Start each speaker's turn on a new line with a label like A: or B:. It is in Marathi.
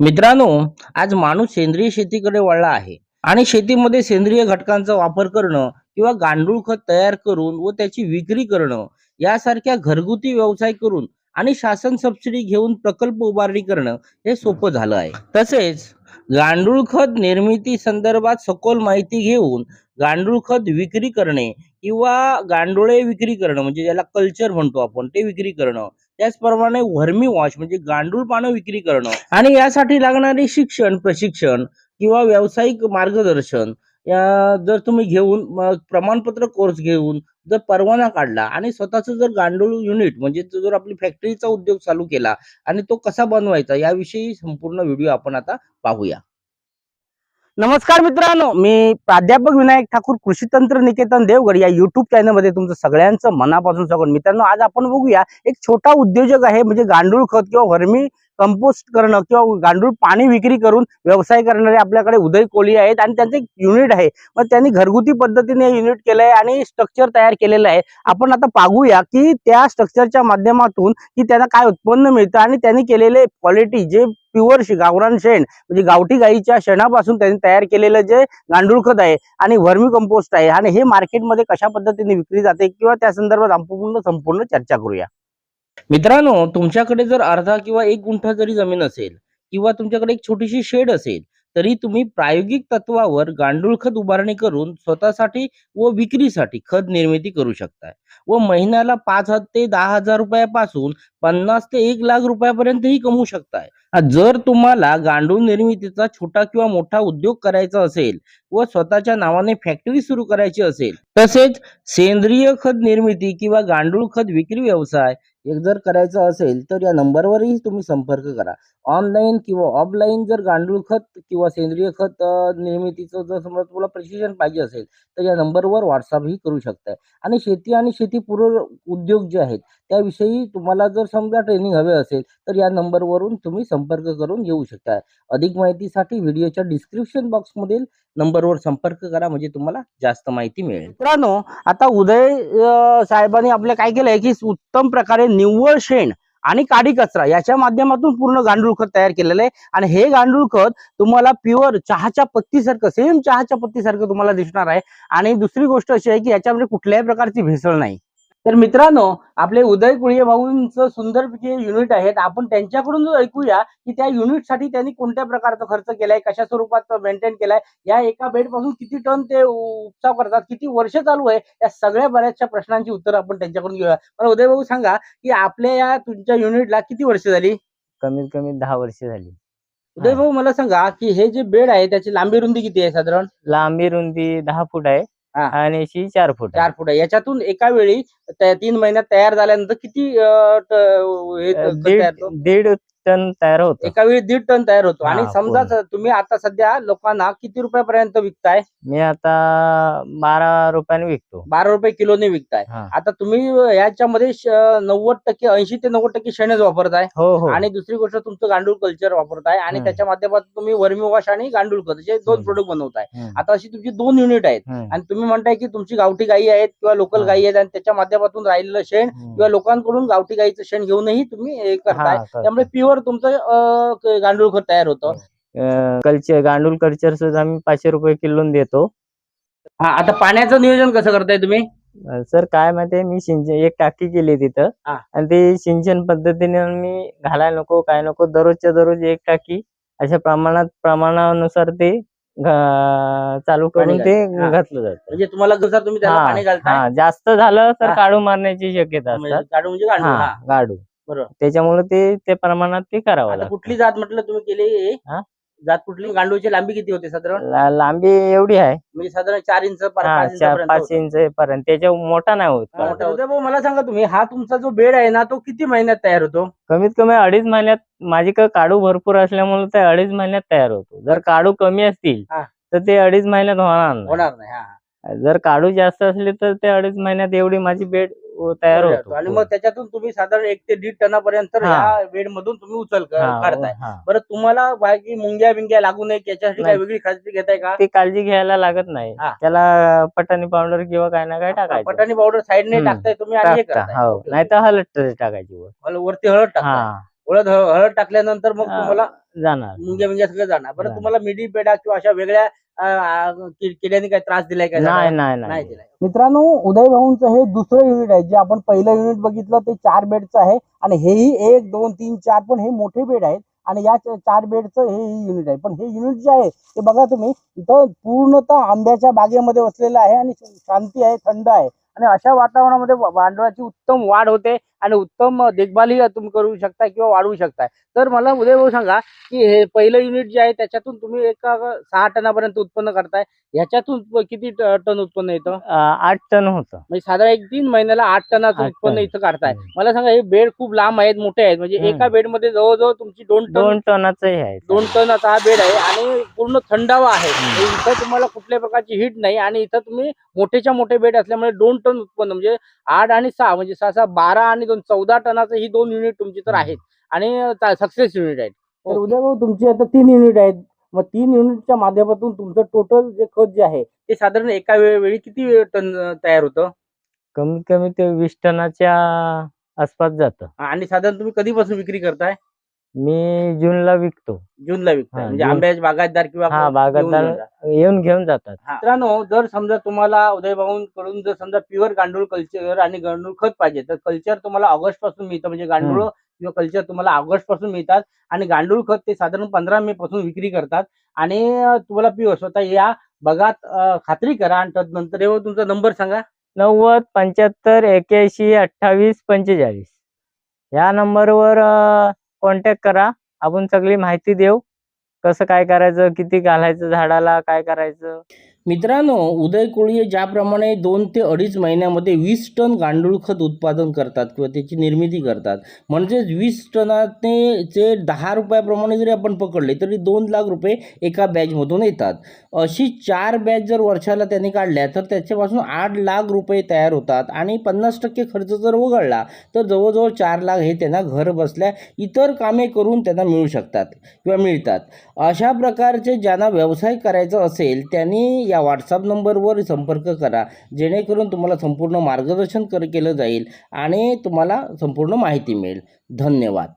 A: मित्रांनो आज माणूस सेंद्रिय शेतीकडे वळला आहे आणि शेतीमध्ये सेंद्रिय घटकांचा वापर करणं किंवा गांडूळ खत तयार करून व त्याची विक्री करणं यासारख्या घरगुती व्यवसाय करून आणि शासन सबसिडी घेऊन प्रकल्प उभारणी करणं हे सोपं झालं आहे. तसेच गांडूळ खत निर्मिती संदर्भात सखोल माहिती घेऊन गांडूळ खत विक्री करणे किंवा गांडुळे विक्री करणं म्हणजे ज्याला कल्चर म्हणतो आपण ते विक्री करणं त्याचप्रमाणे व्हर्मी वॉश म्हणजे गांडूळ पानं विक्री करणं आणि यासाठी लागणारे शिक्षण प्रशिक्षण किंवा व्यावसायिक मार्गदर्शन या जर तुम्ही घेऊन प्रमाणपत्र कोर्स घेऊन जर परवाना काढला आणि स्वतःचं जर गांडूळ युनिट म्हणजे जर आपली फॅक्टरीचा उद्योग चालू केला आणि तो कसा बनवायचा याविषयी संपूर्ण व्हिडिओ आपण आता पाहूया. नमस्कार मित्रांनो मी प्राध्यापक विनायक ठाकूर कृषी तंत्र निकेतन देवगड या युट्यूब चॅनलमध्ये तुमचं सगळ्यांचं मनापासून स्वागत. मित्रांनो आज आपण बघूया एक छोटा उद्योजक आहे म्हणजे गांडूळ खत किंवा वर्मी कंपोस्ट करणं किंवा गांडूळ पाणी विक्री करून व्यवसाय करणारे आपल्याकडे उदय कोळी आहेत आणि त्यांचं एक युनिट आहे. मग त्यांनी घरगुती पद्धतीने युनिट केलं आहे आणि स्ट्रक्चर तयार केलेलं आहे. आपण आता पाहूया की त्या स्ट्रक्चरच्या माध्यमातून की त्यांना काय उत्पन्न मिळतं आणि त्यांनी केलेले क्वालिटी जे प्युअर गावरान शेण म्हणजे गावठी गाईच्या शेणापासून त्यांनी तयार केलेलं जे गांडूळ खत आहे आणि व्हर्मी कंपोस्ट आहे आणि हे मार्केटमध्ये कशा पद्धतीने विक्री जाते किंवा त्या संदर्भात आपण संपूर्ण चर्चा करूया. मित्रांनो तुमच्याकडे जर अर्धा किंवा एक गुंठा जरी जमीन असेल किंवा तुमच्याकडे एक छोटीशी शेड असेल तरी तुम्ही प्रायोगिक तत्वावर गांडूळ खत उभारणी करून स्वतःसाठी व विक्रीसाठी खत निर्मिती करू शकताय. व महिन्याला पाच हजार ते दहा हजार रुपयापासून पन्नास ते एक लाख रुपयापर्यंतही कमवू शकताय. जर तुम्हाला गांडूळ निर्मितीचा छोटा किंवा मोठा उद्योग करायचा असेल व स्वतःच्या नावाने फॅक्टरी सुरू करायची असेल तसेच सेंद्रिय खत निर्मिती किंवा गांडूळ खत विक्री व्यवसाय एक जर करायचं असेल तर या नंबरवरही तुम्ही संपर्क करा. ऑनलाईन किंवा ऑफलाईन जर गांडूळ खत किंवा सेंद्रिय खत निर्मितीचं जर समजा तुम्हाला प्रशिक्षण पाहिजे असेल तर या नंबरवर व्हॉट्सअपही करू शकताय. आणि शेती आणि शेतीपूरक उद्योग जे आहेत त्याविषयी तुम्हाला जर समजा ट्रेनिंग हवे असेल तर या नंबरवरून तुम्ही संपर्क करून घेऊ शकताय. अधिक माहितीसाठी व्हिडिओच्या डिस्क्रिप्शन बॉक्समधील नंबरवर संपर्क करा म्हणजे तुम्हाला जास्त माहिती मिळेल. मित्रांनो आता उदय साहेबांनी आपल्या काय केलंय की उत्तम प्रकारे निव्वळ शेण आणि काडी कचरा याच्या माध्यमातून पूर्ण गांडूळ खत तयार केलेलं आहे. आणि हे गांडूळ खत तुम्हाला प्युअर चहाच्या पत्तीसारखं सेम चहाच्या पत्तीसारखं तुम्हाला दिसणार आहे. आणि दुसरी गोष्ट अशी आहे की याच्यामध्ये कुठल्याही प्रकारची भेसळ नाही. तर मित्रांनो आपले उदय कुळिये भाऊंचं सुंदर जे युनिट आहेत आपण त्यांच्याकडून जो ऐकूया की त्या युनिटसाठी त्यांनी कोणत्या प्रकारचा खर्च केलाय कशा स्वरूपात मेंटेन केलाय या एका बेडपासून किती टन ते उपचार करतात किती वर्ष चालू आहे या सगळ्या बऱ्याचशा प्रश्नांची उत्तर आपण त्यांच्याकडून घेऊया. पण उदय भाऊ सांगा की आपल्या या तुमच्या युनिटला किती वर्ष झाली?
B: कमीत कमी दहा वर्ष झाली.
A: उदय भाऊ मला सांगा की हे जे बेड आहे त्याची लांबी रुंदी किती आहे साधारण?
B: लांबी रुंदी दहा फूट आहे.
A: हा.
B: आणि अशी चार फूट आहे.
A: चार फूट आहे याच्यातून एका वेळी त्या तीन महिन्यात तयार झाल्यानंतर किती अं, ट- हे
B: अ,
A: खत तयार
B: दीड
A: होतं?
B: दीड टन तयार होत
A: एका वेळी दीड टन तयार होतो आणि
B: हा,
A: समजा
B: पूर्ण.
A: स- तुम्ही आता सध्या लोकांना किती रुपयापर्यंत विकताय
B: मी आता बारा रुपयाने विकतो
A: बारा रुपये किलोने विकताय
B: हा.
A: आता तुम्ही याच्यामध्ये श- नव्वद टक्के ऐंशी ते नव्वद टक्के शेणच वापरताय
B: हो हो
A: आणि दुसरी गोष्ट तुमचं गांडूळ कल्चर वापरताय आणि
B: हम्म.
A: त्याच्या माध्यमातून तुम्ही वर्मी वॉश आणि गांडूळ खत असे दोन
B: हम्म.
A: प्रोडक्ट बनवताय
B: हम्म,
A: आता अशी तुमची दोन युनिट आहेत
B: हम्म,
A: आणि तुम्ही म्हणताय की तुमची गावठी गायी आहेत किंवा लोकल
B: हा.
A: गायी आहेत आणि त्याच्या माध्यमातून राहिलेलं शेण
B: हम्म.
A: किंवा लोकांकडून गावठी गाईचं शेण घेऊनही तुम्ही हे करताय
B: हा, करतो.
A: त्यामुळे प्युअर तुमचं अं, क- गांडूळ खत तयार होतं.
B: कल्चर गांडूळ कल्चर सुद्धा मी पाचशे रुपये किलो देतो.
A: हा आता पाण्याचं नियोजन कसं करताय तुम्ही?
B: अ, सर काय माहितीये मी सिंचन एक टाकी केली तिथं.
A: हा.
B: आणि ती सिंचन पद्धतीने मी घालायला नको काय नको दररोजच्या दररोज एक टाकी अशा प्रमाणात प्रमाणानुसार ते घा- चालू
A: पाणी
B: करून ते.
A: हा.
B: घातलं जातं.
A: म्हणजे तुम्हाला जसं तुम्ही त्याला
B: हा,
A: पाणी घालताय.
B: हा जास्त झालं तर
A: हा.
B: काढू मारण्याची शक्यता
A: म्हणजे
B: असतात.
A: काढू म्हणजे गांडूळ
B: हा
A: हा.
B: गाडू
A: बरोबर.
B: त्याच्यामुळे ते त्या प्रमाणात ते करावं
A: आता
B: लागतं.
A: कुठली जात म्हटलं तुम्ही केली
B: हा?
A: जात कुठली? गांडूळची लांबी किती होते साधारण?
B: ला- लांबी एवढी आहे.
A: म्हणजे साधारण चार इंच पाच
B: हा
A: पाच
B: चार
A: इंचापर्यंत
B: पाच
A: होतं.
B: इंच पर्यंत. त्याच्या मोठा नाही होत
A: हा,
B: मोठा
A: भाऊ मला सांगा तुम्ही हा तुमचा जो बेड आहे ना तो किती महिन्यात तयार होतो?
B: कमीत कमी अडीच महिन्यात माझी काडू भरपूर असल्यामुळे ते अडीच महिन्यात तयार होतो. जर काडू कमी असतील
A: हा.
B: तर ते अडीच महिन्यात होणार नाही.
A: होणार नाही हा.
B: जर काडू जास्त असले तर ते अडीच महिन्यात एवढी माझी बेड तयार. होतो
A: आणि मग त्याच्यातून तुम्ही साधारण एक ते दीड टनापर्यंत. या बेड मधून तुम्ही उचल
B: हा,
A: काढताय. बरं तुम्हाला बाकी मुंग्या बिंग्या लागू नये याच्यासाठी काय. वेगळी खात्री घेताय का
B: ते काळजी घ्यायला लागत नाही. त्याला पटाणी पावडर किंवा काय ना काय टाकायचं
A: पटाणी पावडर साईडने. टाकताय तुम्ही
B: नाही तर हलट टाकायची.
A: वरती हळद
B: हा
C: हळद हळद टाकल्यानंतर मग. तुम्हाला
B: जाणार
C: मुंग्या मुंग्या सगळं जाणार बरं. तुम्हाला मिडी पेडा किंवा अशा वेगळ्या किड्यांनी काही त्रास दिलाय का
B: नाही नाही
C: नाही. दिलाय. मित्रांनो उदय भाऊंचं हे दुसरं युनिट आहे जे आपण पहिलं युनिट बघितलं ते चार बेडचं आहे. आणि हेही एक दोन तीन चार पण हे मोठे बेड आहेत. आणि या चार बेडचं हे युनिट आहे. पण हे युनिट जे आहे ते बघा तुम्ही इथं पूर्णतः आंब्याच्या बागेमध्ये वसलेलं आहे आणि शांती आहे थंड आहे. आणि अशा वातावरणामध्ये भांडवलाची उत्तम वाढ होते. आणि उत्तम देखभालही तुम्ही करू शकता किंवा वाढवू शकताय तर मला उदय भाऊ सांगा की हे पहिलं युनिट जे आहे त्याच्यातून तुम्ही एका सहा टनापर्यंत उत्पन्न करताय ह्याच्यातून किती टन उत्पन्न येतं
B: आठ टन होतं
C: म्हणजे साधारण एक तीन महिन्याला आठ टनाचं उत्पन्न. इथं काढताय. मला सांगा हे बेड खूप लांब आहेत मोठे आहेत म्हणजे. एका बेडमध्ये जवळजवळ तुमची दोन टन
B: दोन टनाचंही आहे
C: दोन टनाचा हा बेड आहे आणि पूर्ण थंडावा आहे
B: हम्म.
C: इथं तुम्हाला कुठल्या प्रकारची हिट नाही आणि इथं तुम्ही मोठेच्या मोठे बेड असल्यामुळे दोन टन उत्पन्न म्हणजे आठ आणि सहा म्हणजे सहा सहा बारा आणि दोन चौदा टनाचं ही दोन युनिट तुमची तर. आहेत. आणि सक्सेस युनिट आहेत. तर. उद्या भाऊ तुमची आता तीन युनिट आहेत. मग तीन युनिटच्या माध्यमातून तुमचं टोटल जे खत जे आहे ते साधारण एका वेळी किती टन तयार होतं?
B: कमीत कमी ते वीस टनाच्या आसपास जातं.
C: आणि साधारण तुम्ही कधीपासून विक्री करताय?
B: मी जूनला विकतो.
C: जूनला विकताय
B: हा,
C: म्हणजे
B: जून.
C: आंब्याचे बागायतदार किंवा
B: हा
C: कोण
B: बागायतदार
C: जातात.
B: येऊन घेऊन जातात.
C: हा. मित्रांनो जर समजा तुम्हाला उदयकडून जर समजा प्युअर गांडूळ कल्चर आणि गांडूळ खत पाहिजे तर कल्चर तुम्हाला ऑगस्टपासून मिळतं. म्हणजे गांडूळ किंवा कल्चर तुम्हाला ऑगस्टपासून मिळतात आणि गांडूळ खत ते साधारण पंधरा मे पासून विक्री करतात. आणि अं, तुम्हाला प्युअर स्वतः या बघात अं, खात्री करा आणि नंतर येऊन तुमचा नंबर सांगा.
B: नव्वद पंच्याहत्तर एक्याऐंशी अठ्ठावीस पंचेचाळीस. या नंबरवर कॉन्टॅक्ट करा. आपण सगळी माहिती देऊ. कसं काय करायचं किती घालायचं झाडाला काय करायचं?
C: मित्रांनो उदय कोळी ज्याप्रमाणे दोन ते अडीच महिन्यामध्ये वीस टन गांडूळ खत उत्पादन करतात किंवा त्याची निर्मिती करतात. म्हणजेच वीस टनाने जे दहा रुपयाप्रमाणे जरी आपण पकडले तरी दोन लाख रुपये एका बॅचमधून येतात. अशी चार बॅच जर वर्षाला त्यांनी काढल्या तर त्याच्यापासून आठ लाख रुपये तयार होतात आणि पन्नास टक्के खर्च जर वगळला तर जवळजवळ चार लाख हे त्यांना घर बसल्या इतर कामे करून त्यांना मिळू शकतात किंवा मिळतात. अशा प्रकारचे ज्यांना व्यवसाय करायचा असेल त्यांनी या व्हॉट्सअप नंबरवर संपर्क करा. जेणेकरून तुम्हाला संपूर्ण मार्गदर्शन कर केलं जाईल आणि तुम्हाला संपूर्ण माहिती मिळेल. धन्यवाद.